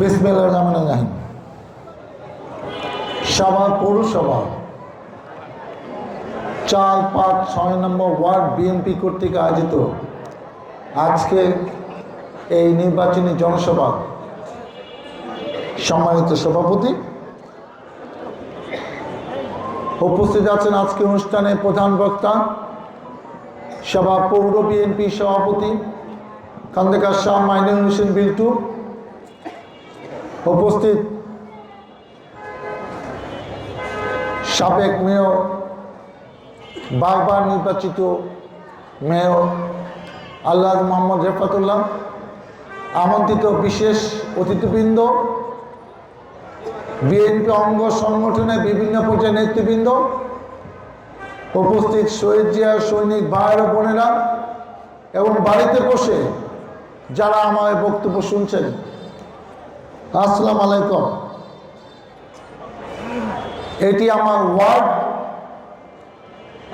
বিসমিল্লাহ রহমান রাহিম। সভা পৌরসভা চার পাঁচ ছয় নম্বর ওয়ার্ড বিএনপি কর্তৃক আয়োজিত আজকে এই নির্বাচনী জনসভা সম্মানিত সভাপতি উপস্থিত আছেন আজকে অনুষ্ঠানে প্রধান বক্তা, সভা পৌর বিএনপি সভাপতি খন্দকার শাহ মাইনুল হোসেন বিল্টু উপস্থিত সাবেক মেয়র, বারবার নির্বাচিত মেয়র আল্লাহ মোহাম্মদ রেফাতুল্লাহ, আমন্ত্রিত বিশেষ অতিথিবৃন্দ, বিএনপি অঙ্গ সংগঠনের বিভিন্ন পর্যায়ের নেতৃবৃন্দ, উপস্থিত শহীদ জিয়া সৈনিক ভাইয়ের বোনেরা এবং বাড়িতে বসে যারা আমার বক্তব্য শুনছেন। আসসালাম আলাইকুম। এটি আমার ওয়ার্ড।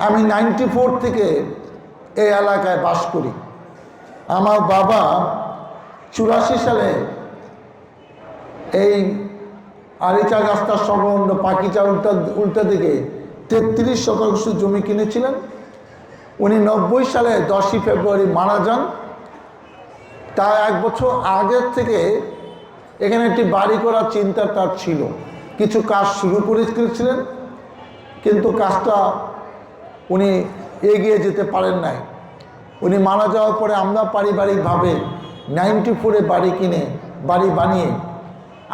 আমি নাইনটি ফোর থেকে এই এলাকায় বাস করি। আমার বাবা চুরাশি সালে এই আরিচা রাস্তার সংলগ্ন পাকিচা উল্টা উল্টা দিকে তেত্রিশ শতাংশ জমি কিনেছিলেন। উনি নব্বই সালে দশই ফেব্রুয়ারি মারা যান। তার এক বছর আগের থেকে এখানে একটি বাড়ি করার চিন্তা তার ছিল। কিছু কাজ শুরু করেছিলেন, কিন্তু কাজটা উনি এগিয়ে যেতে পারেন নাই। উনি মারা যাওয়ার পরে আমরা পারিবারিকভাবে নাইনটি ফোরে বাড়ি কিনে, বাড়ি বানিয়ে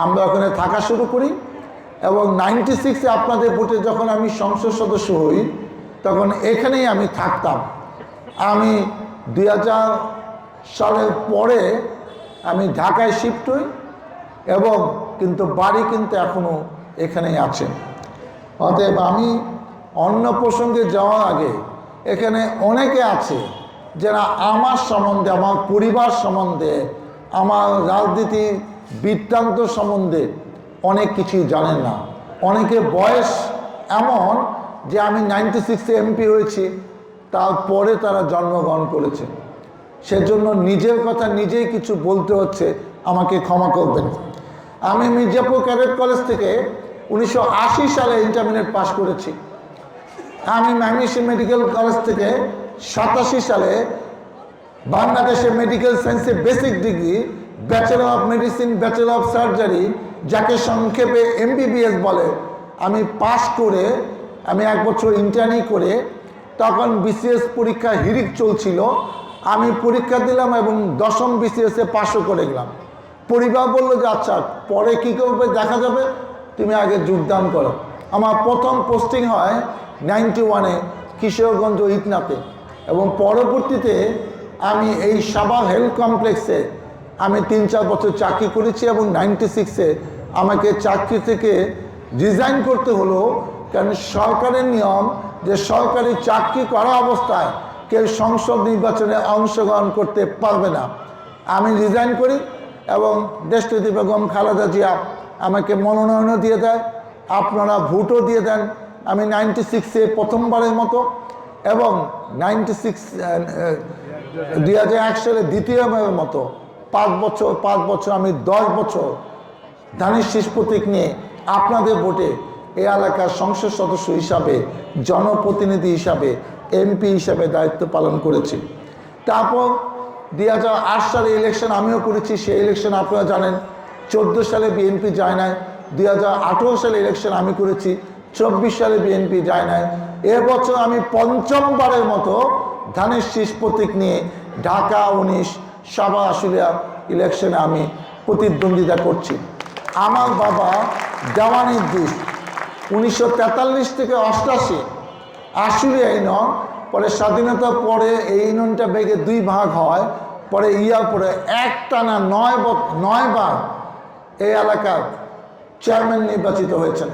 আমরা ওখানে থাকা শুরু করি এবং নাইনটি সিক্সে আপনাদের ভোটে যখন আমি সংসদ সদস্য হই, তখন এখানেই আমি থাকতাম। আমি দুই হাজার সালের পরে আমি ঢাকায় শিফট হই। এবং কিন্তু বাড়ি কিন্তু এখনও এখানেই আছে। অতএব আমি অন্য প্রসঙ্গে যাওয়ার আগে এখানে অনেকে আছে যারা আমার সম্বন্ধে, আমার পরিবার সম্বন্ধে, আমার রাজনীতি বৃত্তান্ত সম্বন্ধে অনেক কিছুই জানেন না। অনেকে বয়স এমন যে আমি নাইনটি সিক্সে এমপি হয়েছি, তারপরে তারা জন্মগ্রহণ করেছে। সেজন্য নিজের কথা নিজেই কিছু বলতে হচ্ছে। আমাকে ক্ষমা করবেন। আমি মির্জাপুর ক্যাডেট কলেজ থেকে উনিশশো আশি সালে ইন্টারমিডিয়েট পাশ করেছি। আমি ম্যামিসি মেডিকেল কলেজ থেকে সাতাশি সালে বাংলাদেশে মেডিকেল সায়েন্সে basic degree bachelor of medicine bachelor of surgery যাকে সংক্ষেপে এমবিবিএস বলে, আমি পাশ করে, আমি এক বছর ইন্টার্নি করে, তখন বিসিএস পরীক্ষা হিরিক চলছিল। আমি পরীক্ষা দিলাম এবং দশম বিসিএসে পাশও করে গেলাম। পরিবার বলল যে আচ্ছা পরে কী করবে? দেখা যাবে। তুমি আগে যোগদান করো। আমার প্রথম পোস্টিং হয় নাইনটি ওয়ানে কিশোরগঞ্জ ইটনাতে। এবং পরবর্তীতে আমি এই সাবা হেলথ কমপ্লেক্সে আমি তিন চার বছর চাকরি করেছি এবং নাইনটি সিক্সে আমাকে চাকরি থেকে রিজাইন করতে হলো। কারণ সরকারের নিয়ম যে, সরকারি চাকরি করা অবস্থায় কেউ সংসদ নির্বাচনে অংশগ্রহণ করতে পারবে না। আমি রিজাইন করি। এবং দেশটি বেগম খালেদা জিয়া। আমাকে মনোনয়নও দিয়ে দেয়, আপনারা ভোটও দিয়ে দেন। আমি নাইনটি সিক্সে প্রথমবারের মতো এবং নাইনটি সিক্স দুই হাজার এক সালে দ্বিতীয়বারের মতো পাঁচ বছর পাঁচ বছর আমি দশ বছর ধানের শীষ প্রতীক নিয়ে আপনাদের ভোটে এই এলাকার সংসদ সদস্য হিসাবে, জনপ্রতিনিধি হিসাবে, এমপি হিসাবে দায়িত্ব পালন করেছি। তারপর দুই হাজার আট সালে ইলেকশন আমিও করেছি, সেই ইলেকশন আপনারা জানেন। চোদ্দ সালে বিএনপি যায় নাই, দুই হাজার আঠেরো সালে ইলেকশন আমি করেছি, চব্বিশ সালে বিএনপি যায় নাই। এবছর আমি পঞ্চমবারের মতো ধানের শীষ প্রতীক নিয়ে ঢাকা উনিশ, সাবা আশুলিয়া ইলেকশনে আমি প্রতিদ্বন্দ্বিতা করছি। আমার বাবা দেওয়ানিদ্দিস উনিশশো তেতাল্লিশ থেকে অষ্টাশি আশুলিয়া ইউনিয়ন পরে স্বাধীনতার পরে এই ইউনিয়নটা বেগে দুই ভাগ হয়, পরে ইয়ার পরে একটানা নয় নয় নয়বার এই এলাকার চেয়ারম্যান নির্বাচিত হয়েছেন।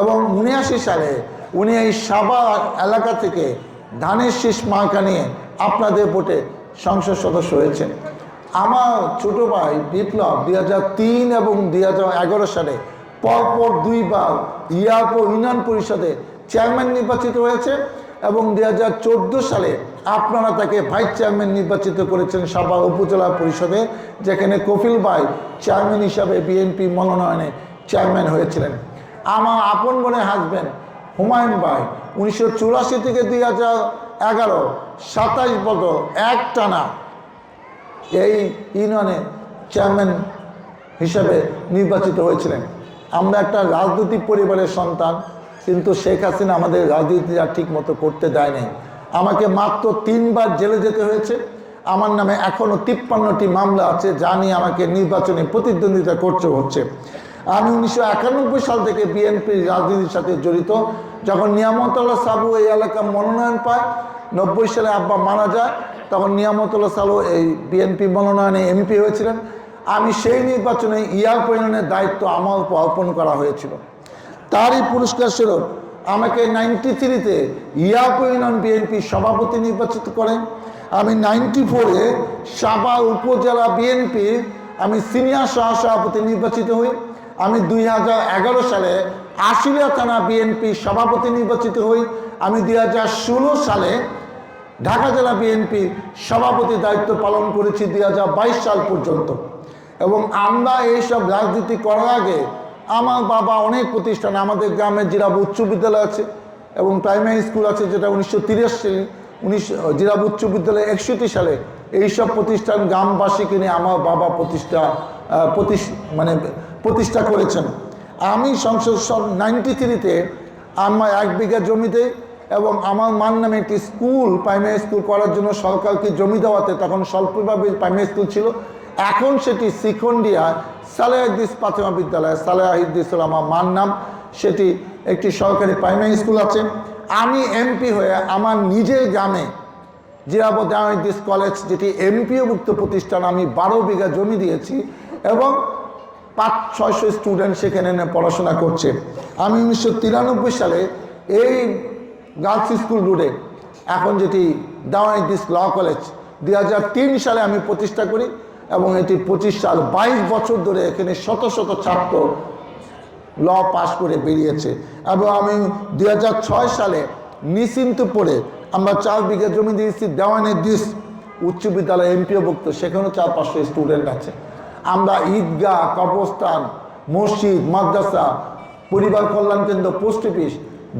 এবং উনিয়াশি সালে উনি এই সাবা এলাকা থেকে ধানের শীষ মার্কা নিয়ে আপনাদের ভোটে সংসদ সদস্য হয়েছেন। আমার ছোট ভাই বিপ্লব দুই তিন এবং দুই হাজার এগারো সালে পরপর দুইবার ইয়ারপো ইউনিয়ন পরিষদে চেয়ারম্যান নির্বাচিত হয়েছে। এবং দুই হাজার চোদ্দ সালে আপনারা তাকে ভাইস চেয়ারম্যান নির্বাচিত করেছেন সাবা উপজেলা পরিষদে, যেখানে কপিল ভাই চেয়ারম্যান হিসাবে বিএনপি মনোনয়নে চেয়ারম্যান হয়েছিলেন। আমার আপন মনে হাসবেন হুমায়ুন ভাই উনিশশো চুরাশি থেকে দুই হাজার এগারো সাতাশ বছর এক টানা এই ইউনিয়নে চেয়ারম্যান হিসাবে নির্বাচিত হয়েছিলেন। আমরা একটা রাজনৈতিক পরিবারের সন্তান কিন্তু শেখ হাসিনা আমাদের রাজনীতিটা ঠিক মতো করতে দেয় নাই আমাকে মাত্র তিনবার জেলে যেতে হয়েছে। আমার নামে এখনও তিপ্পান্নটি মামলা আছে, যা নিয়ে আমাকে নির্বাচনে প্রতিদ্বন্দ্বিতা করতে হচ্ছে। আমি উনিশশো একানব্বই সাল থেকে বিএনপির রাজনীতির সাথে জড়িত। যখন নিয়ামতল্লাহ সাবু এই এলাকা মনোনয়ন পায়, নব্বই সালে আব্বা মারা যায়, তখন নিয়ামতুল্লাহ সালু এই বিএনপি মনোনয়নে এমপি হয়েছিলেন। আমি সেই নির্বাচনে ইয়ার পরিণয়নের দায়িত্ব আমার উপর অর্পণ করা হয়েছিল। তারই পুরস্কার স্বরূপ আমাকে নাইনটি থ্রিতে ইয়াপ ইউনিয়ন বিএনপি সভাপতি নির্বাচিত করেন আমি নাইনটি ফোরে সাবা উপজেলা বিএনপি আমি সিনিয়র সহসভাপতি নির্বাচিত হই। আমি দুই হাজার এগারো সালে আশিয়া থানা বিএনপি সভাপতি নির্বাচিত হই। আমি দুই হাজার ষোলো সালে ঢাকা জেলা বিএনপি সভাপতি দায়িত্ব পালন করেছি দুই হাজার বাইশ সাল পর্যন্ত। এবং আমরা এইসব রাজনীতি করার আগে আমার বাবা অনেক প্রতিষ্ঠান আমাদের গ্রামের জিরাব উচ্চ বিদ্যালয় আছে এবং প্রাইমারি স্কুল আছে, যেটা উনিশশো তিরিশ সালে, উনিশ জিরাব উচ্চ বিদ্যালয় একষট্টি সালে এইসব প্রতিষ্ঠান গ্রামবাসীকে নিয়ে আমার বাবা প্রতিষ্ঠা মানে প্রতিষ্ঠা করেছেন। আমি সংসদ সব নাইনটি থ্রিতে আমার এক বিঘা জমিতে এবং আমার মান নামে একটি স্কুল প্রাইমারি স্কুল করার জন্য সরকারকে জমি দেওয়াতে তখন স্বল্পভাবে প্রাইমারি স্কুল ছিল। এখন সেটি শিখন্ডিয়া সালেহিদ্দিস প্রাথমিক বিদ্যালয় আমার মান নাম। সেটি একটি সরকারি প্রাইমারি স্কুল আছে। আমি এমপি হয়ে আমার নিজের গ্রামে জিরাবত দিস কলেজ, যেটি এমপিওভুক্ত প্রতিষ্ঠান, আমি বারো বিঘা জমি দিয়েছি এবং পাঁচ, ছয়শো স্টুডেন্ট সেখানে এনে পড়াশোনা করছে। আমি উনিশশো তিরানব্বই সালে এই গার্লস স্কুল রোডে এখন যেটি দিস ল কলেজ দু হাজার তিন সালে আমি প্রতিষ্ঠা করি। এবং এটি পঁচিশ সাল, বাইশ বছর ধরে এখানে শত শত ছাত্র ল পাশ করে বেরিয়েছে। এবং আমি দুই হাজার ছয় সালে নিশ্চিন্তপুরে আমরা চার বিঘা জমি দিয়েছি, দেওয়ানের দিস উচ্চ বিদ্যালয় এমপিওভুক্ত, সেখানেও চার পাঁচশো স্টুডেন্ট আছে। আমরা ঈদগাহ, কবরস্থান, মসজিদ, মাদ্রাসা, পরিবার কল্যাণ কেন্দ্র, পোস্ট অফিস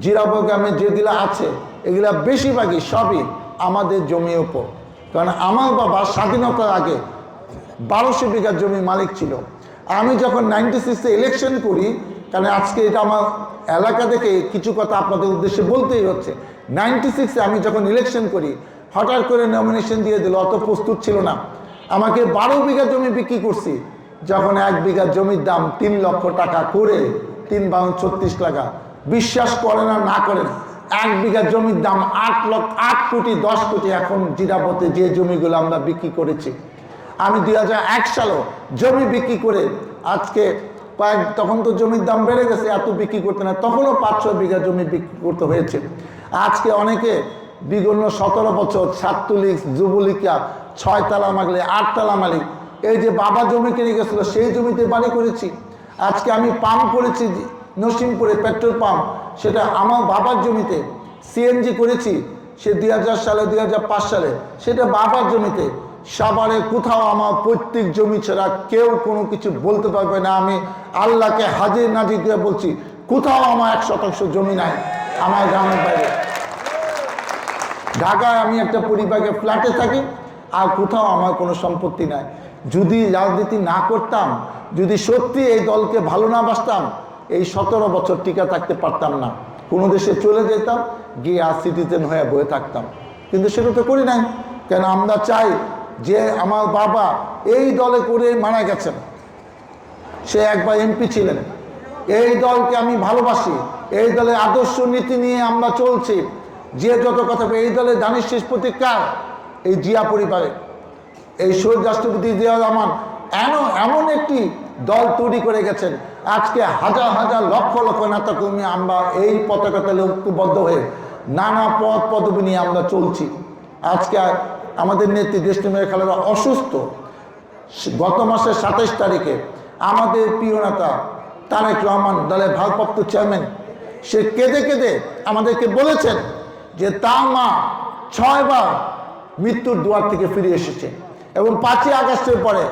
জিরাব গ্রামে যেগুলো আছে, এগুলা বেশিরভাগই সবই আমাদের জমির ওপর কারণ আমার বাবা স্বাধীনতার আগে বারোশো বিঘা জমি মালিক ছিল। আমি যখন নাইনটি সিক্সে ইলেকশন করি, কারণ আজকে এটা আমার এলাকা থেকে কিছু কথা আপনাদের উদ্দেশ্যে বলতেই হচ্ছে। নাইনটি সিক্সে আমি যখন ইলেকশন করি, হঠাৎ করে নমিনেশন দিয়ে দিল, অত প্রস্তুত ছিল না। আমাকে বারো বিঘা জমি বিক্রি করছি। যখন এক বিঘা জমির দাম তিন লক্ষ টাকা করে, তিন বাউন ছত্রিশ টাকা। বিশ্বাস করেন আর না করেন, এক বিঘা জমির দাম আট লক্ষ, আট কোটি, দশ কোটি এখন জিরাপথে যে জমিগুলো আমরা বিক্রি করেছি। আমি দুই এক সালেও জমি বিক্রি করে আজকে কয়েক, তখন তো জমির দাম বেড়ে গেছে, এত বিক্রি করতে না, তখনও পাঁচ ছয় বিঘা জমি বিক্রি করতে হয়েছে। আজকে অনেকে বিগত সতেরো বছর, ছাত্রলীগ, যুবলীগরা ছয় তালা মাগলে, আট তালা মালিক, এই যে বাবা জমি কিনে গেছিল, সেই জমিতে বাড়ি করেছি। আজকে আমি পাম্প করেছি নসিমপুরে পেট্রোল পাম্প, সেটা আমার বাবার জমিতে সিএনজি করেছি, সে দুই হাজার সালে, দুই হাজার পাঁচ সালে, সেটা বাবার জমিতে। সাভারে কোথাও আমার প্রত্যেক জমি ছাড়া কেউ কোনো কিছু বলতে পারবে না। আমি আল্লাহকে হাজির নাজির দিয়ে বলছি, কোথাও আমার এক শতাংশ জমি নাই, আমার গ্রামের বাইরে। ঢাকায় আমি একটা পরিবারে ফ্ল্যাটে থাকি, আর কোথাও আমার কোনো সম্পত্তি নাই। যদি রাজনীতি না করতাম, যদি সত্যি এই দলকে ভালো না বাসতাম, এই সতেরো বছর টিকা থাকতে পারতাম না। কোনো দেশে চলে যেতাম, গিয়ে আর সিটিজেন হয়ে বয়ে থাকতাম। কিন্তু সেটা তো করি নাই। কেন আমরা চাই যে আমার বাবা এই দলে করে মারা গেছেন, সে একবার এমপি ছিলেন। এই দলকে আমি ভালোবাসি, এই দলের আদর্শ নীতি নিয়ে আমরা চলছি। যে যত কথা এই দলের দানিশ শেষ প্রতিকার এই জিয়া পরিবারে। এই শহীদ রাষ্ট্রপতি জিয়া রহমান এমন এমন একটি দল তৈরি করে গেছেন। আজকে হাজার হাজার লক্ষ লক্ষ নেতা কর্মী আমরা এই পতাকাতে ঐক্যবদ্ধ হয়ে নানা পদ পদবি নিয়ে আমরা চলছি। আজকে আমাদের নেত্রী দেশপ্রেমের খেলারা অসুস্থ। গত মাসের সাতাইশ তারিখে আমাদের প্রিয় নেতা তারেক রহমান, দলের ভারপ্রাপ্ত চেয়ারম্যান, সে কেঁদে কেঁদে আমাদেরকে বলেছেন যে তার মা ছয়বার মৃত্যুর দুয়ার থেকে ফিরে এসেছে এবং পাঁচই আগস্টের পরে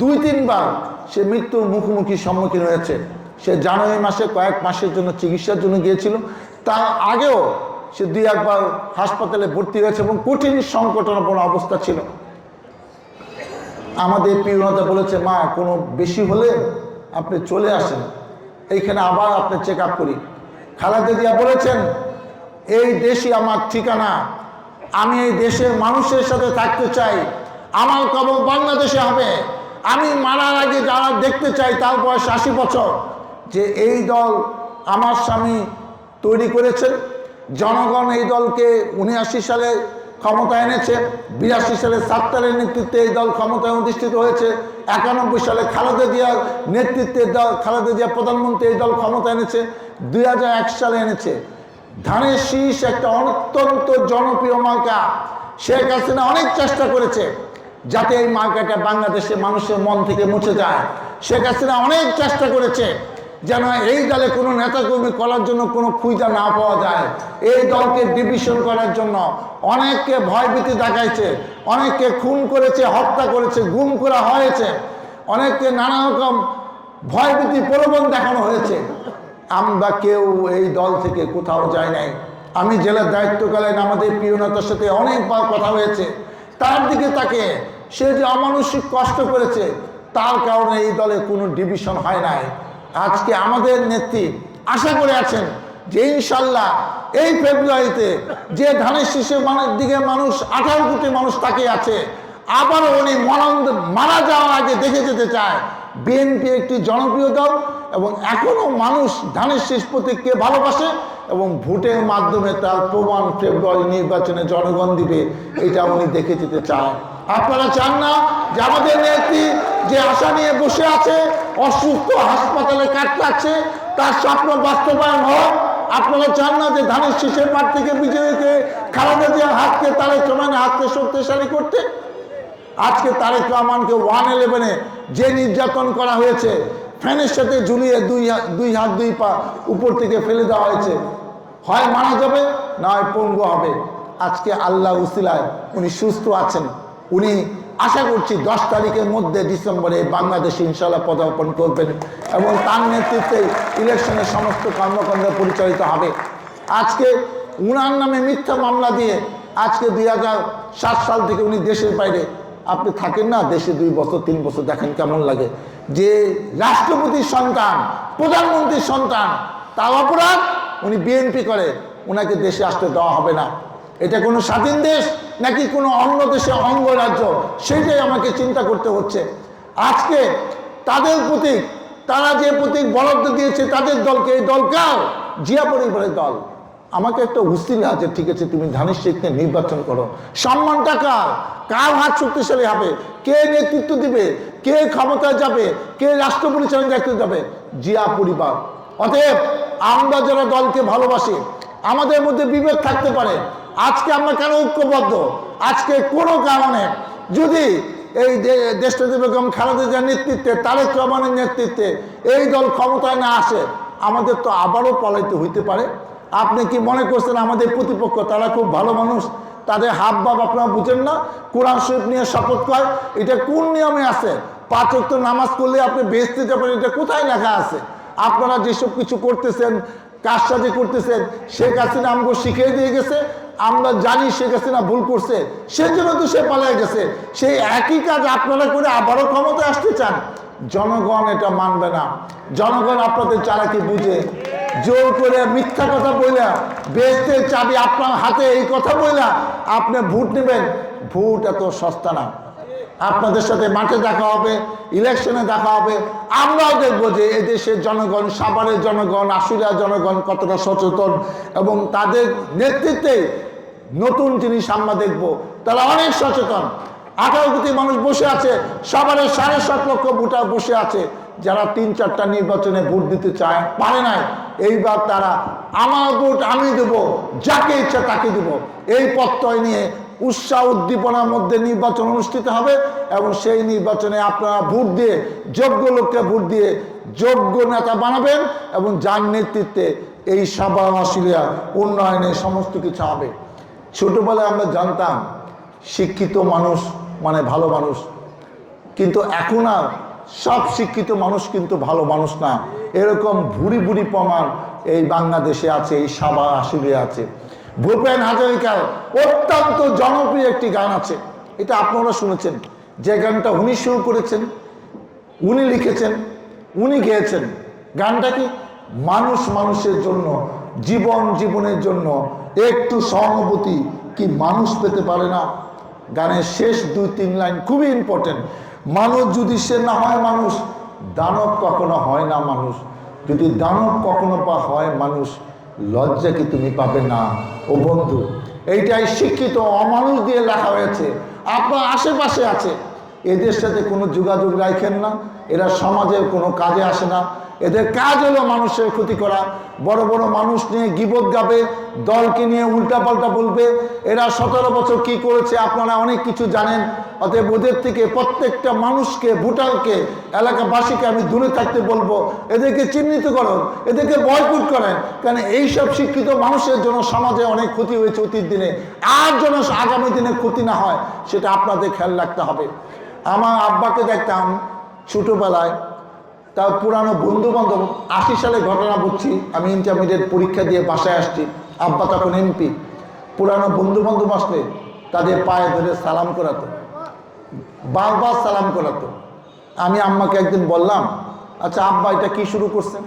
দুই তিনবার সে মৃত্যুর মুখোমুখি সম্মুখীন হয়েছে। সে জানুয়ারি মাসে কয়েক মাসের জন্য চিকিৎসার জন্য গিয়েছিল। তার আগেও সে দুই একবার হাসপাতালে ভর্তি হয়েছে এবং কঠিন সংকটাপন্ন অবস্থা ছিল। আমাদের প্রিয়নতা বলেছে, মা, কোনো বেশি হলে আপনি চলে আসেন। এইখানে আবার আপনি চেক আপ করি। খালাদা জিয়া বলেছেন, এই দেশই আমার ঠিকানা। আমি এই দেশের মানুষের সাথে থাকতে চাই। আমার কবর বাংলাদেশে হবে। আমি মারার আগে যারা দেখতে চাই তার বয়স আশি বছর। যে এই দল আমার স্বামী তৈরি করেছেন জনগণ এই দলকে উনআশি সালে ক্ষমতা এনেছে, বিরাশি সালে সাত্তারের নেতৃত্বে এই দল ক্ষমতায় অধিষ্ঠিত হয়েছে, একানব্বই সালে খালেদা জিয়ার নেতৃত্বে দল খালেদা জিয়া প্রধানমন্ত্রী এই দল ক্ষমতা এনেছে, দুই হাজার এক সালে এনেছে। ধানের শীষ একটা অত্যন্ত জনপ্রিয় মার্কা। শেখ হাসিনা অনেক চেষ্টা করেছে যাতে এই মার্কাটা বাংলাদেশের মানুষের মন থেকে মুছে যায়। শেখ হাসিনা অনেক চেষ্টা করেছে যেন এই দলে কোনো নেতাকর্মী করার জন্য কোনো খুঁজা না পাওয়া যায়। এই দলকে ডিভিশন করার জন্য অনেককে ভয়ভীতি দেখাইছে, অনেককে খুন করেছে, হত্যা করেছে, গুম করা হয়েছে, অনেককে নানা রকম ভয়ভীতি প্রলোভন দেখানো হয়েছে। আমরা কেউ এই দল থেকে কোথাও যায় নাই। আমি জেলার দায়িত্বকালীন আমাদের প্রিয় নেতার সাথে অনেকবার কথা হয়েছে। তার দিকে তাকে সে যে অমানসিক কষ্ট করেছে, তার কারণে এই দলে কোনো ডিভিশন হয় নাই। আজকে আমাদের নেত্রী আশা করে আছেন যে ইনশাল্লাহ এই ফেব্রুয়ারিতে যে ধানের শীষের দিকে মানুষ, আঠারো কোটি মানুষ তাকে আছে আবার উনি মনন্দ মারা যাওয়ার আগে দেখে যেতে চায় বিএনপি একটি জনপ্রিয় দল এবং এখনও মানুষ ধানের শীষ প্রতীককে ভালোবাসে এবং ভোটের মাধ্যমে তার প্রমাণ ফেব্রুয়ারি নির্বাচনে জনগণ দিবে, এটা উনি দেখে যেতে চান আপনারা চান না যে আমাদের নেত্রী যে আশা নিয়ে বসে আছে, অসুস্থ হাসপাতালে কাটকাচ্ছে তার স্বপ্ন বাস্তবায়ন হোক। আপনারা চান না যে ধানের শীষের পাট থেকে বিজয়ীকে খালেদা জিয়ার হাতকে তারে চমানে হাতকে শক্তিশালী করতে। আজকে তারেক রহমানকে ওয়ান ইলেভেনে যে নির্যাতন করা হয়েছে ফ্যানের সাথে ঝুলিয়ে দুই দুই হাত, দুই পা উপর থেকে ফেলে দেওয়া হয়েছে। হয় মারা যাবে, না হয় পঙ্গু হবে। আজকে আল্লাহ উসিলায় উনি সুস্থ আছেন। উনি আশা করছি দশ তারিখের মধ্যে ডিসেম্বরে বাংলাদেশে ইনশাল্লাহ পদার্পণ করবেন এবং তার নেতৃত্বে ইলেকশনের সমস্ত কর্মকাণ্ড পরিচালিত হবে। আজকে উনার নামে মিথ্যা মামলা দিয়ে আজকে দুই সাল থেকে উনি দেশের বাইরে। আপনি থাকেন না দেশে দুই বছর, তিন বছর, দেখেন কেমন লাগে। যে রাষ্ট্রপতির সন্তান, প্রধানমন্ত্রীর সন্তান, তার অপরাধ উনি বিএনপি করে ওনাকে দেশে আসতে দেওয়া হবে না। এটা কোনো স্বাধীন দেশ নাকি কোনো অন্য দেশে অঙ্গরাজ্য সেটাই আমাকে চিন্তা করতে হচ্ছে। আজকে তাদের প্রতীক, তারা যে প্রতীক বরাদ্দ দিয়েছে তাদের দলকে, এই দল কার? জিয়া পরিবারের দল। আমাকে একটা উস্তিল আছে, ঠিক আছে, তুমি ধানের শেখকে নির্বাচন করো। সম্মানটা কার? কার হাত শক্তিশালী হবে? কে নেতৃত্ব দিবে? কে ক্ষমতায় যাবে? কে রাষ্ট্র পরিচালনা দায়িত্ব যাবে জিয়া পরিবার। অতএব আমরা যারা দলকে ভালোবাসি, আমাদের মধ্যে বিভেদ থাকতে পারে। আজকে আমরা কেন ঐক্যবদ্ধ? আজকে কোনো কারণে। যদি এই দেশটাতে বেগম খালেদা নেতৃত্বে, তারেক রহমানের নেতৃত্বে এই দল ক্ষমতায় না আসে, আমাদের তো আবারও পলাইতে হইতে পারে। আপনি কি মনে করছেন আমাদের প্রতিপক্ষ? তারা খুব ভালো মানুষ। তাদের হাব ভাব আপনারা বুঝেন না। কোরআন শরীফ নিয়ে শপথ কয় এটা কোন নিয়মে আছে? পাঁচ ওয়াক্ত নামাজ করলে আপনি বেচতে যাবেন, এটা কোথায় লেখা আছে? আপনারা যেসব কিছু করতেছেন কাজ সাজে করতেছেন, শেখ হাসিনা আমাকে শিখিয়ে দিয়ে গেছে। আমরা জানি শেখ হাসিনা ভুল করছে। সেজন্য তো সে পালিয়ে গেছে। সেই একই কাজ আপনারা করে আবারও ক্ষমতায় আসতে চান। জনগণ এটা মানবে না। জনগণ আপনাদের চালাকি বুঝে। জোর করে মিথ্যা কথা বইলা বেচতে চাবি আপনার হাতে এই কথা বইলা, আপনি ভোট নেবেন। ভোট এত সস্তা না। আপনাদের সাথে মাঠে দেখা হবে, ইলেকশনে দেখা হবে। আমরাও দেখব যে এদেশের জনগণ, সাভারের জনগণ, আশুলিয়ার জনগণ কতটা সচেতন এবং তাদের নেতৃত্বে নতুন জিনিস আমরা দেখব। তারা অনেক সচেতন। আঠারো কোটি মানুষ বসে আছে, সাভারের সাড়ে সাত লক্ষ ভোটার বসে আছে। যারা তিন চারটা নির্বাচনে ভোট দিতে চায়, পারে নাই। এইবার তারা আমার ভোট আমি দেব, যাকে ইচ্ছা তাকে দেব। এই প্রত্যয় নিয়ে উৎসাহ উদ্দীপনার মধ্যে নির্বাচন অনুষ্ঠিত হবে এবং সেই নির্বাচনে আপনারা ভোট দিয়ে, যোগ্য লোককে ভোট দিয়ে যোগ্য নেতা বানাবেন এবং যার নেতৃত্বে এই সাবা মাসিলিয়া উন্নয়নে সমস্ত কিছু হবে। ছোটোবেলায় আমরা জানতাম, শিক্ষিত মানুষ মানে ভালো মানুষ। কিন্তু এখন আর সব শিক্ষিত মানুষ কিন্তু ভালো মানুষ না। এরকম ভুরি ভুরি প্রমাণ এই বাংলাদেশে আছে, এই সাবা আসলে আছে। ভূপেন হাজারিকার অত্যন্ত জনপ্রিয় একটি গান আছে। এটা আপনারা শুনেছেন। যে গানটা উনি শুরু করেছেন, উনি লিখেছেন, উনি গেয়েছেন। গানটা কি? মানুষ মানুষের জন্য, জীবন জীবনের জন্য একটু সহানুভূতি কি মানুষ পেতে পারে না? গানের শেষ দুই তিন লাইন খুবই ইম্পর্টেন্ট মানুষ যদি সে না হয় মানুষ, দানব কখনো হয় না মানুষ। যদি দানব কখনো বা হয় মানুষ, লজ্জা কি তুমি পাবে না? ও বন্ধু, এইটাই শিক্ষিত অমানুষ দিয়ে লেখা হয়েছে। আপনার আশেপাশে আছে। এদের সাথে কোনো যোগাযোগ রাখেন না। এরা সমাজের কোনো কাজে আসে না। এদের কাজ হলো মানুষের ক্ষতি করা। বড় বড় মানুষ নিয়ে গিবত গাবে, দলকে নিয়ে উল্টাপাল্টা বলবে। এরা সতেরো বছর কি করেছে আপনারা অনেক কিছু জানেন। অতএব ওদের থেকে প্রত্যেকটা মানুষকে, ভুটানকে, এলাকাবাসীকে আমি দূরে থাকতে বলব, এদেরকে চিহ্নিত করুন, এদেরকে বয়কুট করেন। কারণ এইসব শিক্ষিত মানুষের জন্য সমাজে অনেক ক্ষতি হয়েছে অতীত দিনে। আর যেন আগামী দিনে ক্ষতি না হয়, সেটা আপনাদের খেয়াল রাখতে হবে। আমার আব্বাকে দেখতাম ছোটোবেলায় তার পুরানো বন্ধু বান্ধব আশি সালে ঘটনা বুঝছি, আমি ইন্টারমিডিয়েট পরীক্ষা দিয়ে বাসায় আসছি, আব্বা তখন এমপি পুরানো বন্ধু বান্ধব আসলে তাদের পায়ে ধরে সালাম করাতো, বারবার সালাম করাতো। আমি আম্মাকে একদিন বললাম আচ্ছা আব্বা, এটা কি শুরু করছেন?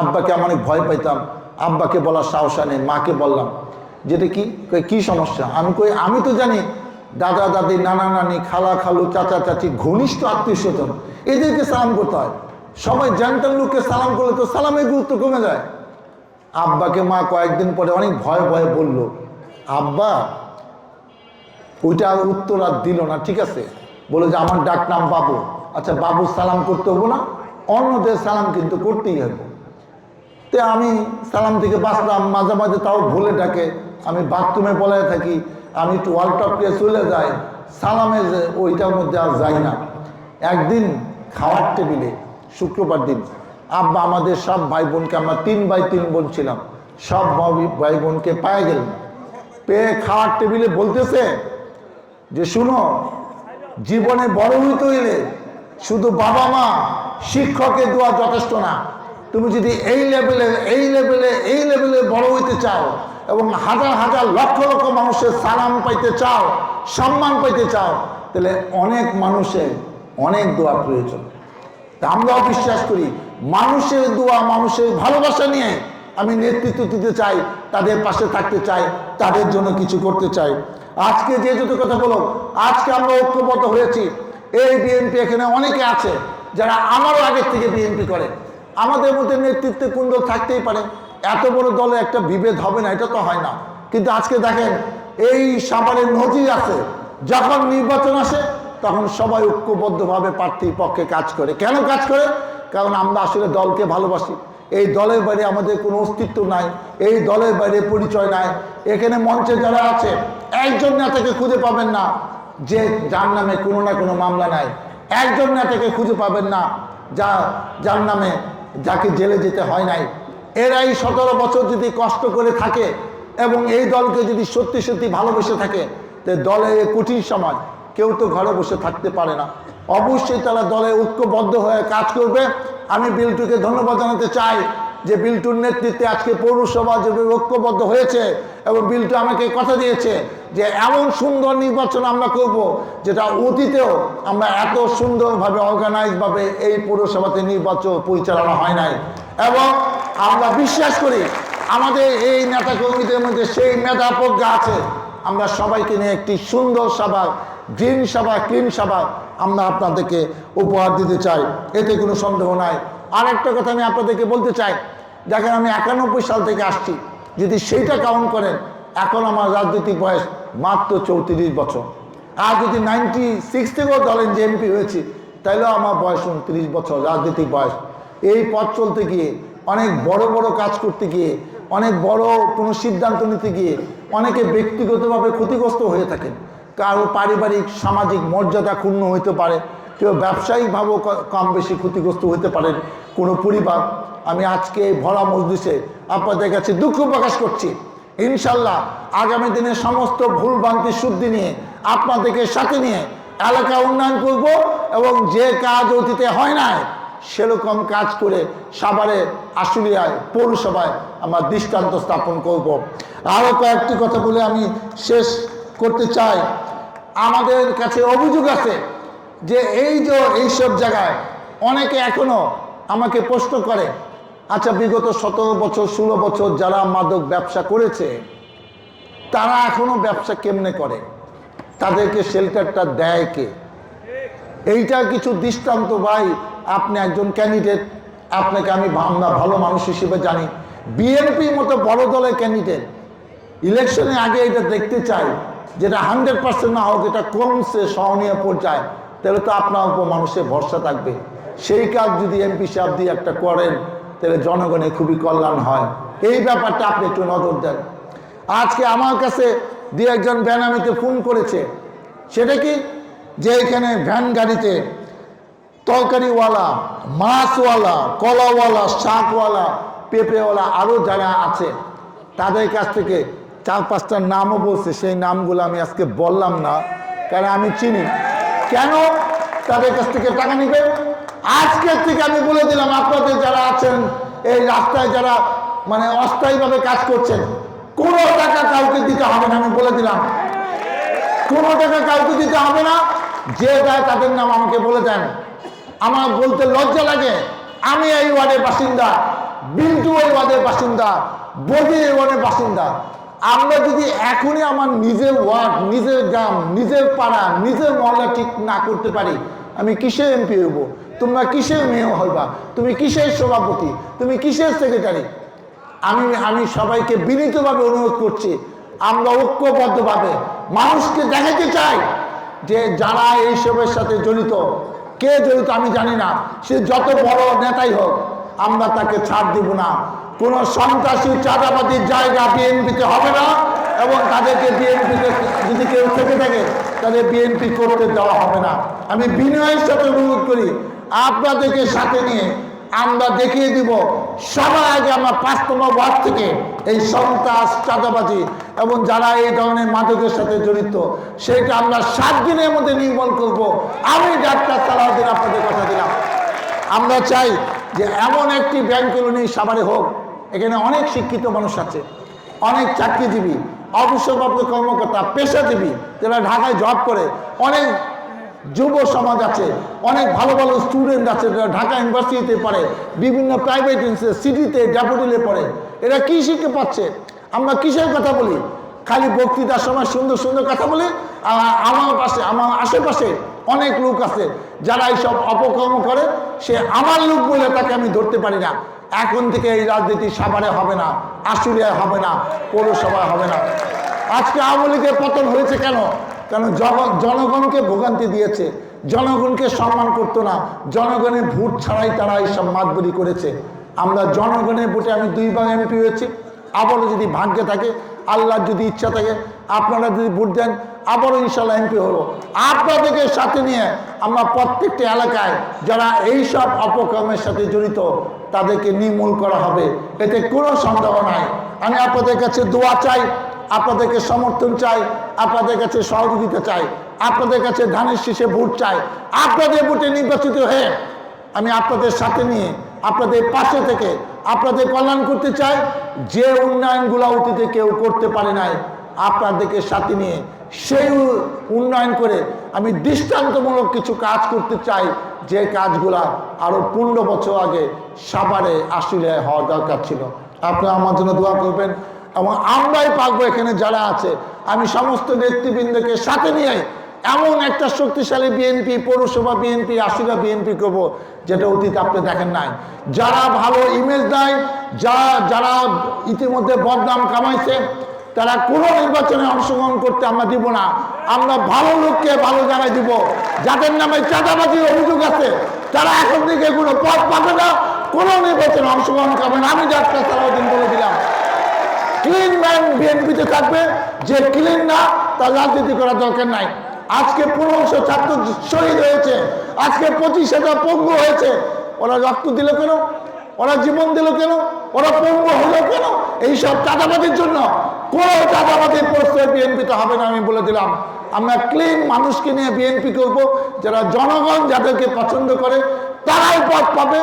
আব্বাকে আমি অনেক ভয় পাইতাম, আব্বাকে বলার সাহস নেই, মাকে বললাম, যেটা কি? কি সমস্যা? আমি কই, আমি তো জানি, দাদা, দাদি, নানা, নানি, খালা, খালু, চাচা, চাচি, ঘনিষ্ঠ আত্মীয় স্বজন এদেরকে সালাম করতে হয়। সবাই জ্যান্টাল লোককে সালাম করলে তো সালামের গুরুত্ব কমে যায়। আব্বাকে মা কয়েকদিন পরে অনেক ভয়ে ভয়ে বলল, আব্বা, ওইটা উত্তর আর দিল না, ঠিক আছে? বলে যে, আমার ডাক নাম বাবু। আচ্ছা বাবু সালাম করতে হব না, অন্যদের সালাম কিন্তু করতেই হবে তে আমি সালাম থেকে বাঁচলাম, মাঝে মাঝে তাও ভুলে ডাকে আমি বাথরুমে বলে থাকি, আমি একটু ওয়ার্ল্ড ওয়ালটপকে চলে যাই, সালামে ওইটার মধ্যে আর যাই না। একদিন খাওয়ার টেবিলে শুক্রবার দিন। আব্বা আমাদের সব ভাই বোনকে আমরা তিন ভাই তিন বোন ছিলাম। সব ভাই- বোনকে পায়ে গেলেন। পেয়ে খাওয়ার টেবিলে বলতেছে যে, শুনো, জীবনে বড় হইতে হইলে শুধু বাবা মা শিক্ষকের দোয়া যথেষ্ট না। তুমি যদি এই লেভেলে এই লেভেলে এই লেভেলে বড় হইতে চাও এবং হাজার হাজার লক্ষ লক্ষ মানুষের সালাম পাইতে চাও, সম্মান পাইতে চাও, তাহলে অনেক মানুষের অনেক দোয়া প্রয়োজন। তা আমরাও বিশ্বাস করি, মানুষের দোয়া, মানুষের ভালোবাসা নিয়ে আমি নেতৃত্ব দিতে চাই, তাদের পাশে থাকতে চাই, তাদের জন্য কিছু করতে চাই। আজকে যে যত কথা বলো, আজকে আমরা ঐক্যবদ্ধ হয়েছি। এই বিএনপি এখানে অনেকে আছে যারা আমারও আগের থেকে বিএনপি করে। আমাদের মধ্যে নেতৃত্বে কুণ্ড থাকতেই পারে। এত বড় দলে একটা বিভেদ হবে না, এটা তো হয় না। কিন্তু আজকে দেখেন, এই সাবারের নজির আছে, যখন নির্বাচন আসে তখন সবাই ঐক্যবদ্ধভাবে প্রার্থীর পক্ষে কাজ করে। কেন কাজ করে? কারণ আমরা আসলে দলকে ভালোবাসি। এই দলের বাইরে আমাদের কোনো অস্তিত্ব নাই, এই দলের বাইরে পরিচয় নাই। এখানে মঞ্চে যারা আছে, একজন নেতাকে খুঁজে পাবেন না যে যার নামে কোনো না কোনো মামলা নাই। একজন নেতাকে খুঁজে পাবেন না যা, যার নামে যাকে জেলে যেতে হয় নাই। এরাই সতেরো বছর যদি কষ্ট করে থাকে এবং এই দলকে যদি সত্যি সত্যি ভালোবেসে থাকে, তো দলের কঠিন সময় কেউ তো ঘরে বসে থাকতে পারে না। অবশ্যই তারা দলে ঐক্যবদ্ধ হয়ে কাজ করবে। আমি বিল্টুকে ধন্যবাদ জানাতে চাই যে বিল্টুর নেতৃত্বে আজকে পৌরসভা যেভাবে ঐক্যবদ্ধ হয়েছে এবং বিল্টু আমাকে কথা দিয়েছে যে এমন সুন্দর নির্বাচন আমরা করব যেটা অতীতেও আমরা এত সুন্দরভাবে অর্গানাইজভাবে এই পৌরসভাতে নির্বাচন পরিচালনা হয় নাই। এবং আমরা বিশ্বাস করি আমাদের এই নেতা কর্মীদের মধ্যে সেই মেধা প্রজ্ঞা আছে আমরা সবাইকে নিয়ে একটি সুন্দর সভা, গ্রিন সভা, ক্লিন সভা আমরা আপনাদেরকে উপহার দিতে চাই। এতে কোনো সন্দেহ নাই। আরেকটা কথা আমি আপনাদেরকে বলতে চাই, দেখেন আমি একানব্বই সাল থেকে আসছি। যদি সেইটা কাউন্ট করেন, এখন আমার রাজনৈতিক বয়স মাত্র চৌত্রিশ বছর। আর যদি নাইনটি সিক্স থেকেও ধরেন যে এমপি হয়েছি, তাইলেও আমার বয়স উনত্রিশ বছর রাজনৈতিক বয়স। এই পথ চলতে গিয়ে, অনেক বড় বড় কাজ করতে গিয়ে অনেক বড় কোনো সিদ্ধান্ত নিতে গিয়ে অনেকে ব্যক্তিগতভাবে ক্ষতিগ্রস্ত হয়ে থাকেন। কারও পারিবারিক, সামাজিক মর্যাদা ক্ষুণ্ণ হতে পারে, কেউ ব্যবসায়িকভাবেও কম বেশি ক্ষতিগ্রস্ত হতে পারেন কোনো পরিবার। আমি আজকে ভরা মজলিসে আপনাদের কাছে দুঃখ প্রকাশ করছি। ইনশাল্লাহ আগামী দিনে সমস্ত ভুল ভ্রান্তি শুদ্ধি নিয়ে আপনাদেরকে সাথে নিয়ে এলাকা উন্নয়ন করব এবং যে কাজ অতীতে হয় নাই সেরকম কাজ করে সাভারে, আশুলিয়ায়, পৌরসভায় আমরা দৃষ্টান্ত স্থাপন করব। আরও কয়েকটি কথা বলে আমি শেষ করতে চাই। আমাদের কাছে অভিযোগ আছে যে এই যে এইসব জায়গায় অনেকে এখনও আমাকে প্রশ্ন করে আচ্ছা বিগত সতেরো বছর, ষোলো বছর যারা মাদক ব্যবসা করেছে, তারা এখনও ব্যবসা কেমনে করে? তাদেরকে শেল্টারটা দেয় কে? এইটা কিছু দৃষ্টান্ত ভাই আপনি একজন ক্যান্ডিডেট আপনাকে আমি আমরা ভালো মানুষ হিসেবে জানি। বিএনপির মতো বড় দলের ক্যান্ডিডেট ইলেকশনের আগে এটা দেখতে চাই, যেটা হান্ড্রেড পার্সেন্ট না হোক, এটা কমছে সহনীয় পর্যায়ে, তাহলে তো আপনার উপর মানুষের ভরসা থাকবে। সেই কাজ যদি এমপি সাহেব দিয়ে একটা করেন, তাহলে জনগণের খুবই কল্যাণ হয়। এই ব্যাপারটা আপনি একটু নজর দেন। আজকে আমার কাছে দু একজন বেনামিতে ফোন করেছে। সেটা কি? যে এখানে ভ্যান গাড়িতে তরকারিওয়ালা, মাছওয়ালা, কলাওয়ালা, শাকওয়ালা, পেঁপেওয়ালা আরও যারা আছে, তাদের কাছ থেকে চার পাঁচটা নামও বলছে। সেই নামগুলো আমি আজকে বললাম না, কারণ আমি চিনি। কেন? তাদের কাছ থেকে টাকা নিবে? আজকের থেকে আমি বলে দিলাম, আপনাদের যারা আছেন, এই রাস্তায় যারা মানে অস্থায়ীভাবে কাজ করছেন, কোনো টাকা কাউকে দিতে হবে না, আমি বলে দিলাম। কোনো টাকা কাউকে দিতে হবে না, যে দেয় তাদের নাম আমাকে বলে দেন। আমার বলতে লজ্জা লাগে। আমি এই ওয়ার্ডের বাসিন্দা বিন্টু এই ওয়ার্ডের বাসিন্দা বদি এই ওয়ার্ডের বাসিন্দা। আমরা যদি এখনই আমার নিজের ওয়ার্ড, নিজের গ্রাম, নিজের পাড়া, নিজের মহল্লা ঠিক না করতে পারি, আমি কিসের এমপি হইব তোমরা কিসের মেয়ে হইবা? তুমি কিসের সভাপতি? তুমি কিসের সেক্রেটারি? আমি আমি সবাইকে বিনীতভাবে অনুরোধ করছি, আমরা ঐক্যবদ্ধভাবে মানুষকে দেখাতে চাই যে যারা এইসবের সাথে জড়িত কে যেহেতু আমি জানি না, সে যত বড় নেতাই হোক, আমরা তাকে ছাড় দিব না। কোন সন্ত্রাসী চাঁদাবাদির জায়গা বিএনপিতে হবে না এবং তাদেরকে বিএনপিতে যদি কেউ থেকে থাকে, তাদের বিএনপি করতে দেওয়া হবে না। আমি বিনয়ের সাথে অনুরোধ করি, আপনাদেরকে সাথে নিয়ে আমরা দেখিয়ে দিব, সবার আগে আমরা পাঁচতম ওয়ার্ড থেকে এই সন্ত্রাস, চাঁদাবাজি এবং যারা এই ধরনের মাদকের সাথে জড়িত, সেটা আমরা সাত দিনের মধ্যে নির্মূল করব। আমি ডাক্তার সালাউদ্দিন আপনাদের কথা দিলাম। আমরা চাই যে এমন একটি ব্যাংক কলোনি সাভারে হোক, এখানে অনেক শিক্ষিত মানুষ আছে, অনেক চাকরিজীবী, অবসরপ্রাপ্ত কর্মকর্তা, পেশাজীবী, যারা ঢাকায় জব করে, অনেক যুব সমাজ আছে, অনেক ভালো ভালো স্টুডেন্ট আছে ঢাকা ইউনিভার্সিটিতে পড়ে, বিভিন্ন প্রাইভেট সিটিতে ডেপুটিলে পড়ে, এরা কি শিখতে পাচ্ছে আমরা কিসের কথা বলি? খালি বক্তৃতার সময় সুন্দর সুন্দর কথা বলি? আর আমার পাশে, আমার আশেপাশে অনেক লোক আছে, যারা এইসব অপকর্ম করে, সে আমার লোক বলে তাকে আমি ধরতে পারি না। এখন থেকে এই রাজনীতি সাভারে হবে না, আশুলিয়ায় হবে না, পৌরসভায় হবে না। আজকে আওয়ামী লীগের পতন হয়েছে কেন? জন- জনগণকে ভোগান্তি দিয়েছে? জনগণকে সম্মান করতো না। জনগণের ভোট ছাড়াই তারা এইসব মাতবরি করেছে। আমরা জনগণের ভোটে আমি দুইবার এমপি হয়েছি। আবারও যদি ভাগ্যে থাকে, আল্লাহর যদি ইচ্ছা থাকে, আপনারা যদি ভোট দেন, আবারও ইনশাল্লাহ এমপি হলো আপনাদেরকে সাথে নিয়ে আমরা প্রত্যেকটি এলাকায় যারা এইসব অপকর্মের সাথে জড়িত, তাদেরকে নির্মূল করা হবে। এতে কোনো সন্দেহ নাই। আমি আপনাদের কাছে দোয়া চাই আপনাদেরকে সমর্থন চাই, আপনাদের কাছে সহযোগিতা চাই, আপনাদের কাছে ধানের শীষে ভোট চাই, আপনাদের ভোটে নির্বাচিত হয়ে আমি আপনাদের সাথে নিয়ে, আপনাদের পাশে থেকে আপনাদের কল্যাণ করতে চাই। যে উন্নয়নগুলো অতীতে কেউ করতে পারে নাই, আপনাদেরকে সাথে নিয়ে সেই উন্নয়ন করে আমি দৃষ্টান্তমূলক কিছু কাজ করতে চাই। যে কাজগুলা আরও পনেরো বছর আগে সাভারে আসলে হওয়া দরকার ছিল। আপনারা আমার জন্য দোয়া করবেন। এবং আমরাই পাকবো এখানে যারা আছে। আমি সমস্ত নেতৃবৃন্দকে সাথে নিয়ে এমন একটা শক্তিশালী বিএনপি পৌরসভা বিএনপি আশিরা বিএনপি করব, যেটা অতীত আপনি দেখেন নাই। যারা ভালো ইমেজ দেয় যারা যারা ইতিমধ্যে বদনাম কামাইছে, তারা কোনো নির্বাচনে অংশগ্রহণ করতে আমরা দিব না। আমরা ভালো লোককে ভালো জায়গায় দিব। যাদের নামে চাঁদাবাজির অভিযোগ আছে, তারা এখন থেকে কোনো পথ পাবে না, কোনো নির্বাচনে অংশগ্রহণ করবে না। আমি ডাক্তার সালাউদ্দিন বলে দিলাম। ক্লিন ম্যান বিএনপিতে থাকবে। যে ক্লিন না, তার রাজনীতি করার দরকার নাই। আজকে পনেরোশো ছাত্র শহীদ হয়েছে। আজকে পঁচিশ হাজার পঙ্গু হয়েছে। ওরা রক্ত দিল কেন? ওরা জীবন দিল কেন? ওরা পঙ্গু হলো কেন? এইসব চাঁদাবাদের জন্য কোনো চাঁদাবাদী প্রশ্রয় বিএনপিতে হবে না, আমি বলে দিলাম। আমরা ক্লিন মানুষকে নিয়ে বিএনপি করব। যারা জনগণ যাদেরকে পছন্দ করে, তারাই পথ পাবে।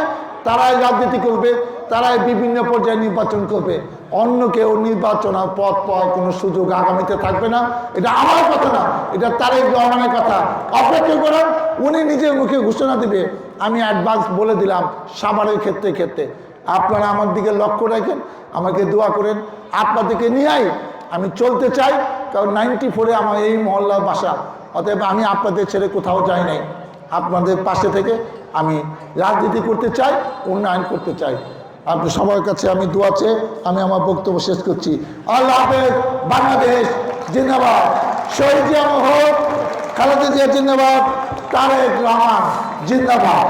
তারাই রাজনীতি করবে, তারাই বিভিন্ন পর্যায়ে নির্বাচন করবে। অন্য কেউ নির্বাচন আর পথ পাওয়ার কোনো সুযোগ আগামীতে থাকবে না। এটা আমার কথা না, এটা তারেক রহমানের কথা। অপেক্ষা করেন, উনি নিজের মুখে ঘোষণা দিবে। আমি অ্যাডভান্স বলে দিলাম, সাভারের ক্ষেত্রে ক্ষেত্রে। আপনারা আমার দিকে লক্ষ্য রাখেন, আমাকে দোয়া করেন। আপনাদেরকে নিয়েই আমি চলতে চাই, কারণ নাইনটি ফোরে আমার এই মহল্লার বাসা। অতএব আমি আপনাদের ছেড়ে কোথাও যাই নাই। আপনাদের পাশে থেকে আমি রাজনীতি করতে চাই, উন্নয়ন করতে চাই। আপনি সবার কাছে আমি দোয়া চেয়ে আমি আমার বক্তব্য শেষ করছি। আল্লাহ বাংলাদেশ জিন্দাবাদ। শহীদ জিয়া হোক খালেদা জিয়া জিন্দাবাদ, তারেক রহমান জিন্দাবাদ।